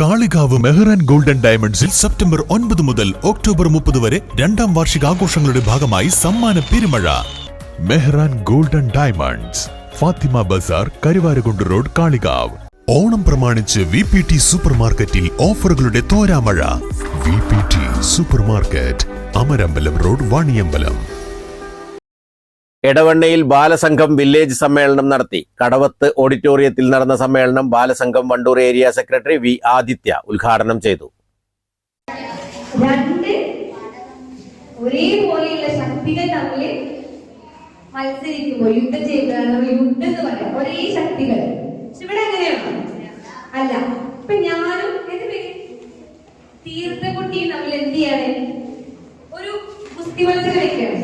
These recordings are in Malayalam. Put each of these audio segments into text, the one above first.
കാളികാവ് മെഹ്റാൻ ഗോൾഡൻ ഡയമണ്ട്സിൽ സെപ്റ്റംബർ ഒൻപത് മുതൽ ഒക്ടോബർ മുപ്പത് വരെ രണ്ടാം വാർഷിക ആഘോഷങ്ങളുടെ ഭാഗമായി സമ്മാന പെരുമഴ. Mehran golden diamonds Fathima Bazar Karuvarakundu road Kalikavu. Onam പ്രമാണിച്ച് വി പി ടി സൂപ്പർ മാർക്കറ്റിൽ ഓഫറുകളുടെ തോരാമഴ. V P T super market Amarambalam road Vaniyambalam. എടവണ്ണയിൽ Balasangham village സമ്മേളനം നടത്തി. കടവത്ത് ഓഡിറ്റോറിയത്തിൽ നടന്ന സമ്മേളനം Balasangham Wandoor area secretary V Adithya ഉദ്ഘാടനം ചെയ്തു. ഒരേപോലെയുള്ള തമ്മിൽ നമ്മൾ ശക്തികൾ. അല്ല ഞാനും എന്ത് എന്ത് ചെയ്യാണ് ഒരു കുസ്തി മത്സരം വെക്കുകയാണ്.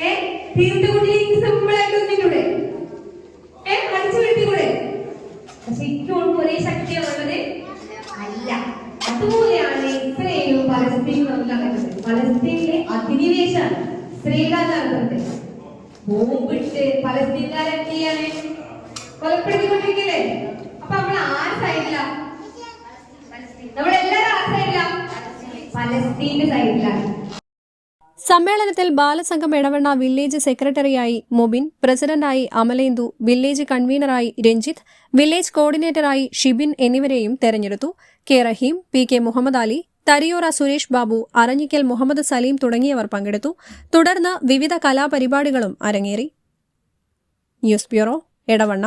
ഏ? തീർത്ഥക്കുട്ടിക്ക് സിമ്പിൾ ആയിട്ട് ഒന്നിലൂടെ ഏ അടിച്ചു വീഴ്ത്തിക്കൂടെ പക്ഷെ ശക്തിയാണുള്ളത് അല്ല അതുപോലെയാണ് ഇസ്രയേലും പലസ്തീനും തമ്മിൽ നടക്കുന്നത്. പലസ്തീനിലെ അധിനിവേശമാണ് ഇസ്രയേലാൽ നടക്കുന്നത്. ബോംബിട്ട് പലസ്തീൻകാരെ എന്ത് ചെയ്യാണ് നമ്മൾ ആ സൈഡില നമ്മളെല്ലാരും ആ സൈഡില പലസ്തീന്റെ സൈഡിലാണ് സമ്മേളനത്തിൽ ബാലസംഘം ഇടവണ്ണ വില്ലേജ് സെക്രട്ടറിയായി മൊബിൻ പ്രസിഡന്റായി അമലേന്ദു വില്ലേജ് കൺവീനറായി രഞ്ജിത്ത് വില്ലേജ് കോർഡിനേറ്ററായി ഷിബിൻ എന്നിവരെയും തെരഞ്ഞെടുത്തു. K Raheem P K Muhammad Ali Thariyora Suresh Babu Aranjikkal Muhammad Saleem തുടങ്ങിയവർ പങ്കെടുത്തു. തുടർന്ന് വിവിധ കലാപരിപാടികളും അരങ്ങേറി. News bureau Edavanna.